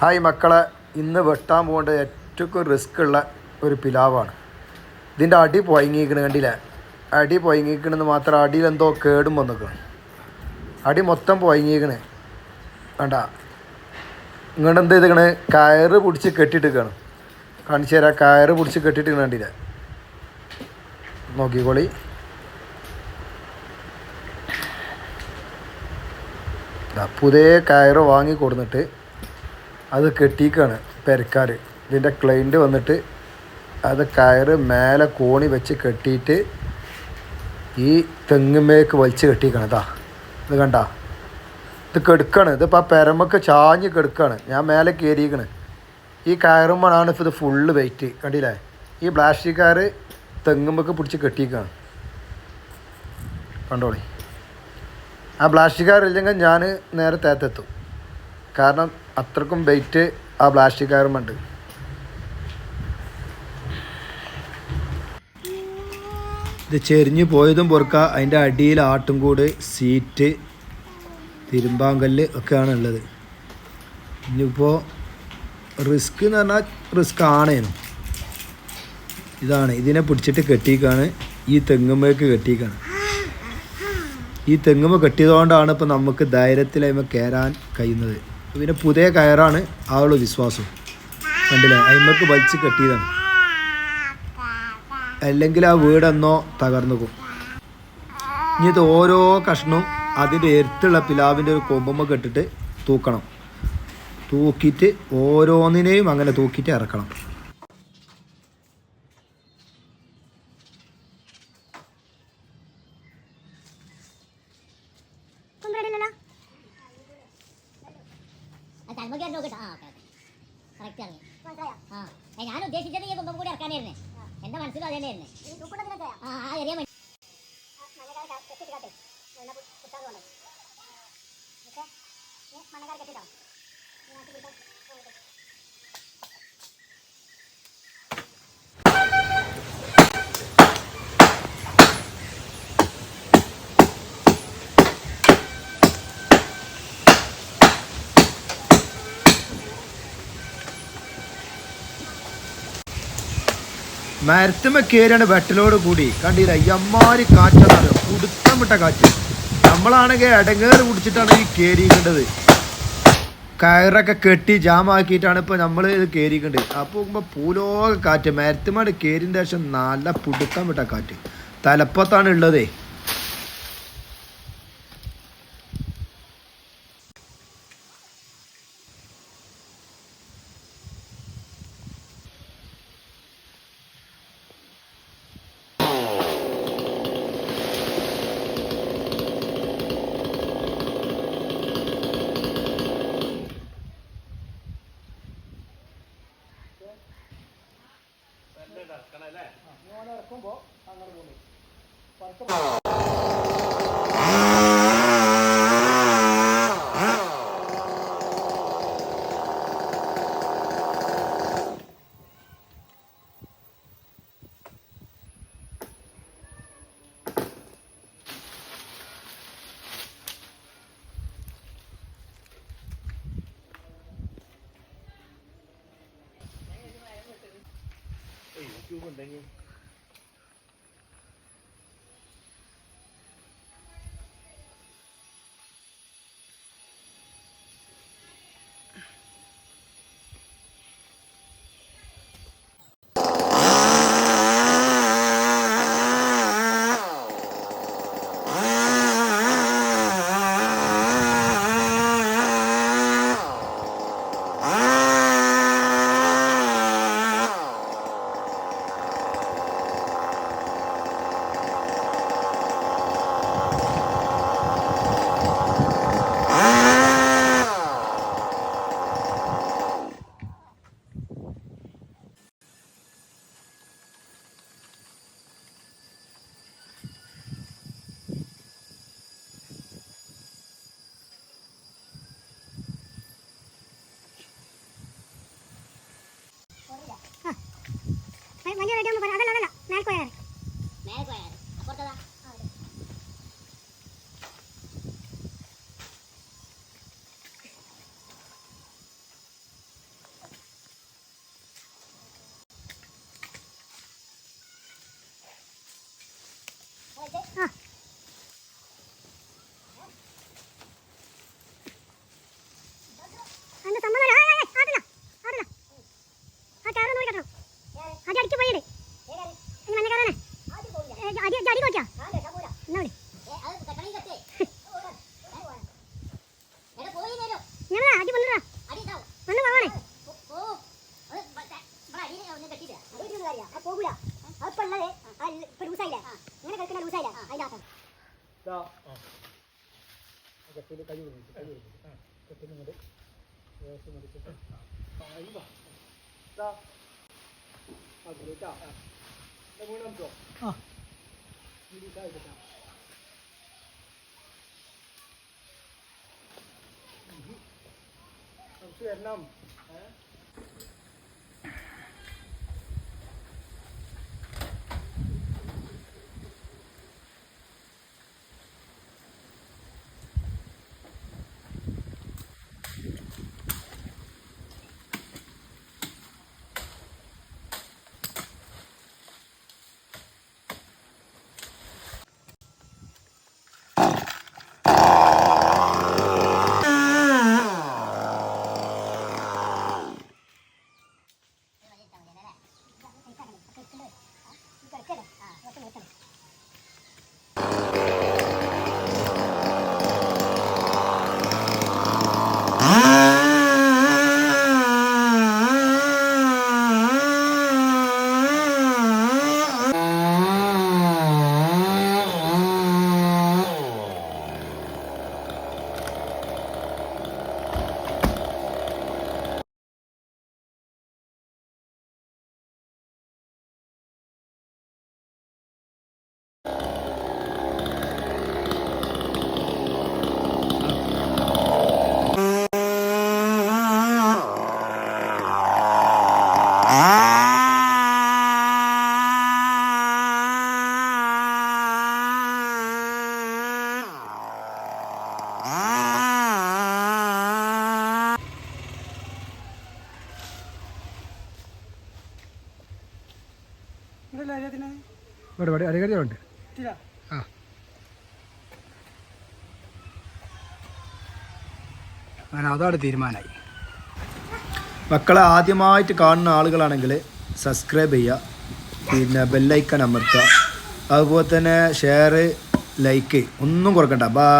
Hi മക്കളെ ഇന്ന് വെട്ടാൻ പോകേണ്ട ഏറ്റവും റിസ്ക് ഉള്ള ഒരു പിലാവാണ്. ഇതിന്റെ അടി പൊയങ്ങിക്കണ് കണ്ടില്ലേ? അടി പൊയങ്ങിക്കണെന്ന് മാത്രം അടിയിൽ എന്തോ കേടും വന്നിക്കണം. അടി മൊത്തം പൊയങ്ങിക്കണ് വേണ്ട ഇങ്ങോട്ട് എന്ത് കയറ് പിടിച്ച് കെട്ടിയിട്ടിരിക്കണം. കാണിച്ചു തരാം കയറ് പിടിച്ച് കെട്ടിയിട്ട് കണ്ടില്ലേ? നോക്കിക്കോളി. പുതിയ കയറ് വാങ്ങി കൊടുന്നിട്ട് അത് കെട്ടിക്കാണ് പെരക്കാർ ഇതിന്റെ ക്ലൈന്റ് വന്നിട്ട് അത് കയറ് മേലെ കോണി വെച്ച് കെട്ടിയിട്ട് ഈ തെങ്ങുമേക്ക് വലിച്ച് കെട്ടിക്കണം. ഇതാ ഇത് കണ്ട. ഇത് കെടുക്കാണ്. ഇതിപ്പോൾ ആ പെരമൊക്കെ ചാഞ്ഞ് കെടുക്കാണ്. ഞാൻ മേലെ കയറിയിരിക്കണ് ഈ കയറുമ്പോഴാണ് ഇപ്പോൾ ഇത് ഫുള്ള് വെയിറ്റ് കണ്ടില്ലേ? ഈ പ്ലാസ്റ്റിക് കയർ തെങ്ങുമ്പക്ക് പിടിച്ച് കെട്ടിക്കാണ്. കണ്ടോളി. ആ പ്ലാസ്റ്റിക് കയർ ഇല്ലെങ്കിൽ ഞാൻ നേരെ തേത്തെത്തും. കാരണം അത്രക്കും വെയിറ്റ് ആ പ്ലാസ്റ്റിക് കയറുമുണ്ട് ഇത് ചെരിഞ്ഞു പോയതും പൊറുക്ക അതിന്റെ അടിയിൽ ആട്ടും കൂട് സീറ്റ് തിരുമ്പാങ്കല്ല് ഒക്കെയാണ് ഉള്ളത്. ഇനിയിപ്പോൾ റിസ്ക് എന്ന് പറഞ്ഞാൽ റിസ്ക് ആണേനും. ഇതാണ് ഇതിനെ പിടിച്ചിട്ട് കെട്ടിക്കാണ് ഈ തെങ്ങുമ്മേക്ക് കെട്ടിക്കാണ്. ഈ തെങ്ങുമ്മ കെട്ടിയതുകൊണ്ടാണ് ഇപ്പോൾ നമുക്ക് ധൈര്യത്തിലായ്മ കയറാൻ കഴിയുന്നത്. പിന്നെ പുതിയ കയറാണ് ആളുടെ വിശ്വാസം. കണ്ടില്ലേ? അയിമക്ക് വലിച്ച് കെട്ടിയതാണ്. അല്ലെങ്കിൽ ആ വീടെന്നോ തകർന്നു പോകും. ഇനി ഓരോ കഷ്ണവും അതിന്റെ എരുത്തുള്ള പിലാവിന്റെ ഒരു കൊമ്പുമ്മ കെട്ടിട്ട് തൂക്കണം. തൂക്കിയിട്ട് ഓരോന്നിനെയും അങ്ങനെ തൂക്കിയിട്ട് ഇറക്കണം. കുമ്പളടില്ലല്ലോ തലമുടി നോക്കട്ടെ. ആ ഓക്കെ ഓക്കെ. കറക്റ്റ് ഇറങ്ങി ആ ഞാൻ ഉദ്ദേശിച്ചത് ഈ കുമ്പം കൂടി ഇറക്കാനായിരുന്നേ. എന്റെ മനസ്സിലും അത് തന്നെയായിരുന്നേ. ആ ആ എറിയാൻ വേണ്ടി മരത്തുമ്മ കയറിയാണ് വെട്ടലോട് കൂടി. കണ്ടില്ല അയ്യമ്മാര് കാറ്റാണ് കുടുത്തം വിട്ട കാറ്റ്. നമ്മളാണെങ്കിൽ ഇടങ്ങേറ് പിടിച്ചിട്ടാണ് ഈ കയറിയിരിക്കേണ്ടത് കയറൊക്കെ കെട്ടി ജാമാക്കിയിട്ടാണ് ഇപ്പോൾ നമ്മൾ ഇത് കയറിക്കേണ്ടത് അപ്പോൾ നോക്കുമ്പോൾ പൂലോക കാറ്റ്. മരത്തുമാട് കയറിന്റെ ശേഷം നല്ല പുടുത്തം വിട്ട കാറ്റ്. തലപ്പത്താണ് ഉള്ളതേ Hãy subscribe അതല്ല മേലെ കത്തിയിൽ കൈ കൊടുക്കും കൈ കൊടുക്കും. കത്തിന് കൊണ്ട് ഗ്യാസ് മുടിച്ചിട്ട് അതിലേക്കാ. വീണോ ഇരിക്കാം കുറച്ച് വരണം. ഏഹ് ഇവിടെ ഇവിടെ അടികടിയുണ്ട് ആ. അങ്ങനെ അതാണ് തീരുമാനമായി മക്കളെ ആദ്യമായിട്ട് കാണുന്ന ആളുകളാണെങ്കിൽ സബ്സ്ക്രൈബ് ചെയ്യുക പിന്നെ ബെല്ലൈക്കൺ അമർത്തുക അതുപോലെ തന്നെ ഷെയർ ലൈക്ക് ഒന്നും കുറക്കണ്ട. ബാ